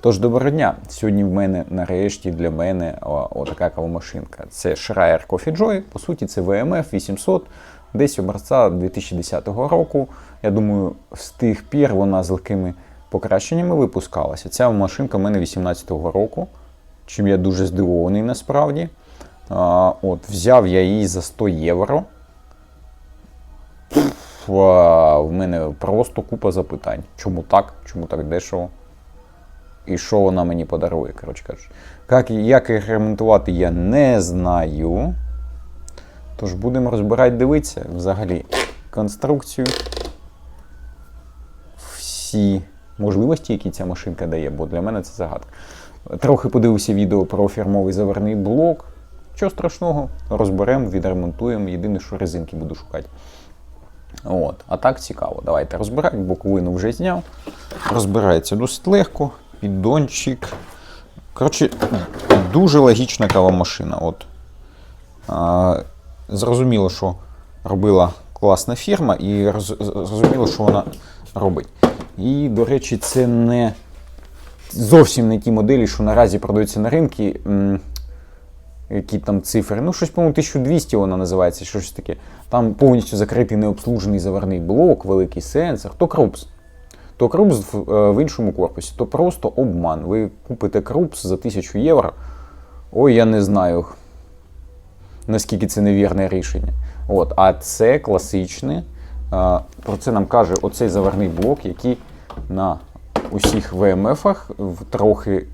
Тож доброго дня. Сьогодні в мене нарешті для мене отака кавомашинка. Це Schreier Coffee Joy. По суті, це VMF 800, десь образця 2010 року. Я думаю, з тих пір вона з легкими покращеннями випускалася. Ця машинка в мене 18-го року, чим я дуже здивований насправді. А, от, взяв я її за 100 євро. В мене просто купа запитань. Чому так? Чому так дешево? І що вона мені подарує, коротше кажучи. Як, як їх ремонтувати, я не знаю. Тож будемо розбирати, дивитися взагалі конструкцію. Всі можливості, які ця машинка дає, бо для мене це загадка. Трохи подивився відео про фірмовий заварний блок. Що страшного, розберемо, відремонтуємо. Єдине, що резинки буду шукати. От. А так цікаво. Давайте розбирати. Боковину вже зняв. Розбирається досить легко. Піддончик. Коротше, дуже логічна кавомашина. От. А, зрозуміло, що робила класна фірма, і роз- зрозуміло, що вона робить. І, до речі, це не зовсім не ті моделі, що наразі продаються на ринку. Які там цифри? Ну, щось, по-моєму, 1200 вона називається, щось таке. Там повністю закритий необслужений заварний блок, великий сенсор, то крупс. То крупс в, е, в іншому корпусі, то просто обман. Ви купите крупс за 1000 євро. Ой, я не знаю, наскільки це невірне рішення. От, а це класичне. Про це нам каже оцей заварний блок, який на усіх ВМФ-ах в трохи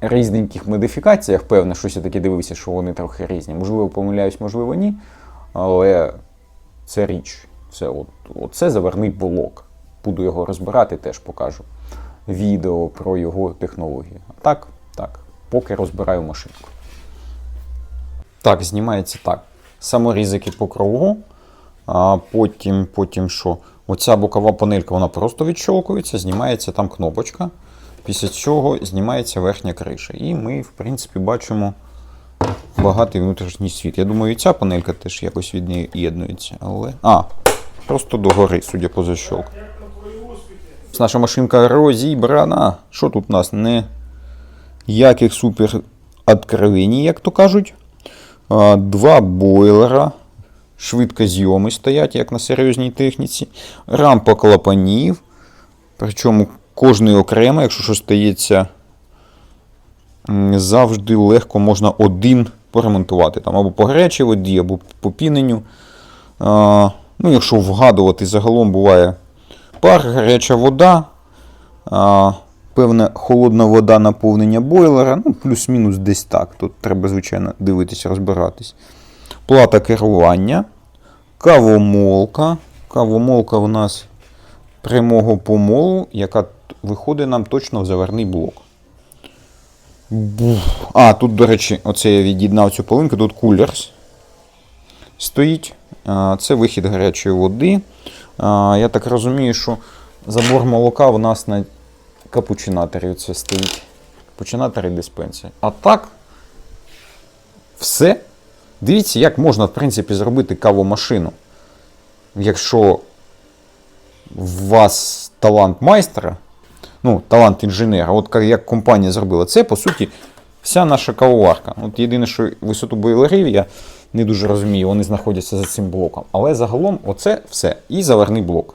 різненьких модифікаціях, певно, щось я таки дивився, що вони трохи різні. Можливо, помиляюсь, можливо, ні. Але це річ. Це от, оце заварний блок. Буду його розбирати, теж покажу відео про його технології. Так, так, поки розбираю машинку. Так, знімається так. Саморізики по кругу. А потім, потім що? Оця бокова панелька вона просто відщолкується, знімається там кнопочка. Після цього знімається верхня криша. І ми, в принципі, бачимо багатий внутрішній світ. Я думаю, і ця панелька теж якось від'єднується. Але. А, просто догори, судя по защолку. Наша машинка розібрана. Що тут у нас? Не яких супер откровеній, як то кажуть. Два бойлера. Швидкозйоми стоять, як на серйозній техніці. Рампа клапанів. Причому кожний окремо, якщо щось стається, завжди легко можна один поремонтувати. Там або по гарячій воді, або по піненню. Ну, якщо вгадувати, загалом буває пар, гаряча вода, певна холодна вода наповнення бойлера, ну, плюс-мінус десь так. Тут треба, звичайно, дивитися, розбиратись. Плата керування, кавомолка. Кавомолка у нас прямого помолу, яка виходить нам точно в заварний блок. А, тут, до речі, оце я від'єднав цю полинку, тут кулерс стоїть. Це вихід гарячої води. Я так розумію, що забор молока у нас на капучинаторі це стоїть. Капучинатор і диспенсер. А так, все. Дивіться, як можна, в принципі, зробити кавомашину. Якщо у вас талант майстра, ну, талант інженера, от як компанія зробила, це по суті вся наша кавоварка. От єдине, що висоту бойлерів я не дуже розумію, вони знаходяться за цим блоком. Але загалом оце все. І заварний блок.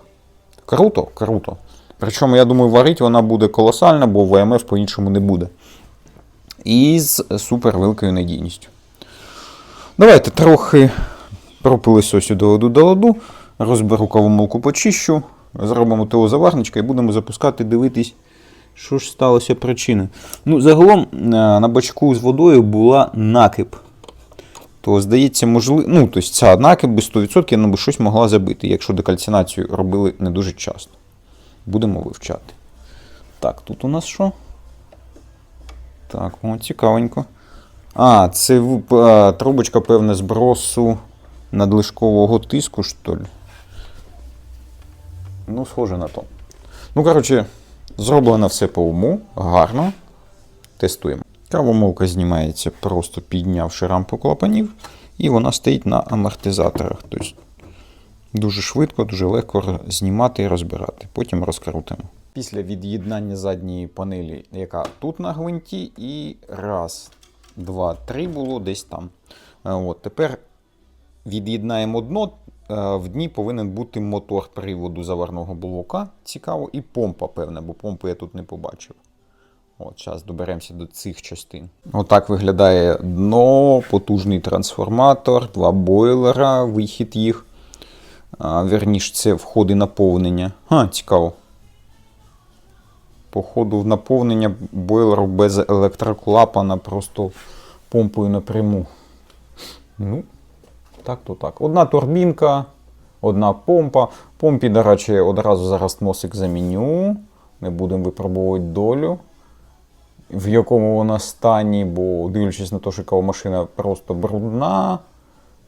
Круто, круто. Причому, я думаю, варить вона буде колосальна, бо ВМФ по-іншому не буде. І з супер великою надійністю. Давайте трохи пропилисосю доведу до ладу, розберу кавомолку почищу, зробимо того заварничка і будемо запускати, дивитись, що ж сталося причиною. Ну, загалом е, на бачку з водою була накип. То, здається, можливо, ну, тобто ця накип без 100% вона би щось могла забити, якщо декальцинацію робили не дуже часто. Будемо вивчати. Так, тут у нас що? Так, о, цікавенько. А, це а, трубочка, певне, збросу надлишкового тиску, що ли. Ну, схоже на то. Ну, коротше, зроблено все по уму, гарно. Тестуємо. Кавомолка знімається, просто піднявши рампу клапанів, і вона стоїть на амортизаторах. Тобто Дуже швидко, дуже легко знімати і розбирати. Потім розкрутимо. Після від'єднання задньої панелі, яка тут на гвинті, і раз, два, три було десь там. Е, От, тепер від'єднаємо дно. Е, В дні повинен бути мотор приводу заварного блока. Цікаво, і помпа, певна, бо помпи я тут не побачив. От, зараз доберемося до цих частин. Отак виглядає дно, потужний трансформатор, два бойлера, вихід їх. А, Верніш, це входи наповнення. А, цікаво. Походу, в наповнення бойлеру без електроклапана, просто помпою напряму. Ну, так то так. Одна турбінка, одна помпа. Помпі, до речі, одразу зараз носик заміню. Не будемо випробовувати долю. В якому вона стані, бо дивлячись на те, що кавомашина просто брудна,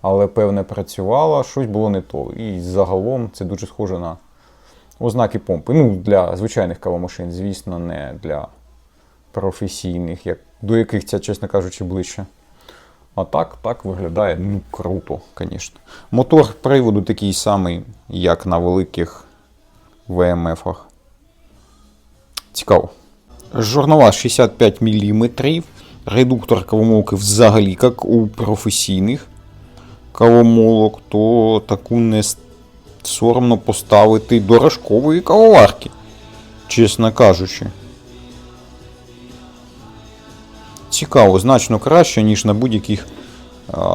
але певне працювала, щось було не то. І загалом це дуже схоже на ознаки помпи. Ну, для звичайних кавомашин, звісно, не для професійних, як, до яких ця, чесно кажучи, ближче. А так, так виглядає ну, круто, звісно. Мотор приводу такий самий, як на великих ВМФ-ах. Цікаво. Жорнова 65 мм. Редуктор кавомолки взагалі, як у професійних кавомолок, то таку не соромно поставити до рожкової кавоварки, чесно кажучи. Цікаво, значно краще, ніж на будь-яких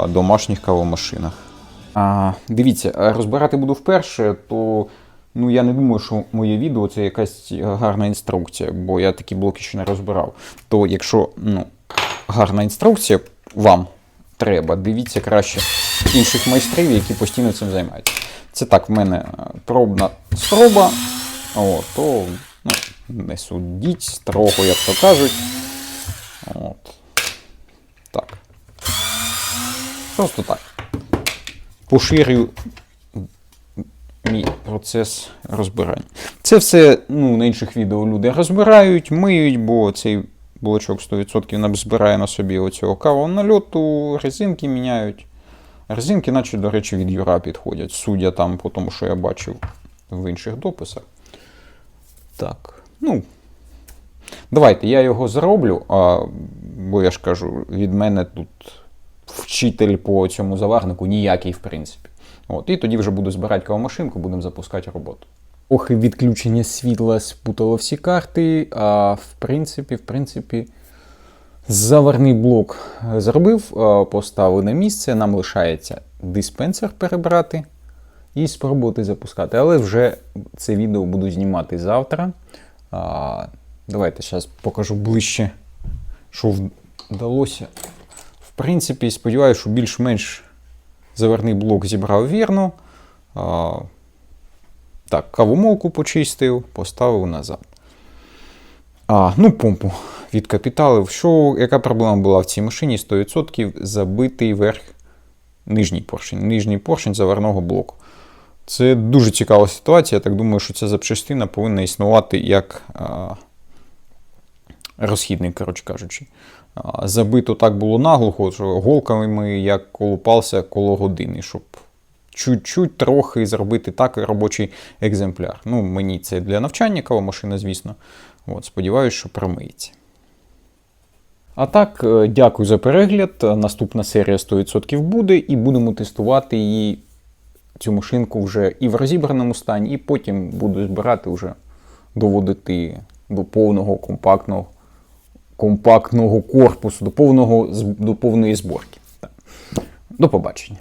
домашніх кавомашинах. А, дивіться, розбирати буду вперше, то ну, я не думаю, що моє відео це якась гарна інструкція, бо я такі блоки ще не розбирав. То якщо ну, гарна інструкція вам треба, дивіться краще інших майстрів, які постійно цим займаються. Це так, в мене е, пробна спроба, о, то ну, не судіть строго, як то кажуть. От. Так. Просто так. Поширюю мій процес розбирання. Це все ну, на інших відео люди розбирають, миють, бо цей блочок 100% збирає на собі оцього кавового нальоту, резинки міняють. Резинки, наче, до речі, від Юра підходять, судя там по тому, що я бачив в інших дописах. Так, ну. Давайте я його зроблю, а, бо я ж кажу, від мене тут вчитель по цьому заварнику ніякий, в принципі. От, і тоді вже буду збирати кавомашинку, будемо запускати роботу. Охи відключення світла спутало всі карти, а в принципі, в принципі, заварний блок зробив, поставив на місце. Нам лишається диспенсер перебрати і спробувати запускати. Але вже це відео буду знімати завтра. Давайте зараз покажу ближче, що вдалося. В принципі, сподіваюся, що більш-менш заварний блок зібрав вірно. А, так, кавомолку почистив, поставив назад. А, ну, помпу відкапіталив. Що, яка проблема була в цій машині? 100% забитий верх нижній поршень. Нижній поршень заварного блоку. Це дуже цікава ситуація. Я так думаю, що ця запчастина повинна існувати як а, розхідник, коротше кажучи. Забито так було наглухо, що голками як колупався коло години, щоб чуть-чуть трохи зробити так робочий екземпляр. Ну, мені це для навчання кавомашина, звісно. От, сподіваюся, що промиється. А так, е, дякую за перегляд. Наступна серія 100% буде, і будемо тестувати її цю машинку вже і в розібраному стані, і потім буду збирати вже доводити до повного компактного, компактного корпусу, до, повного, до повної зборки. До побачення.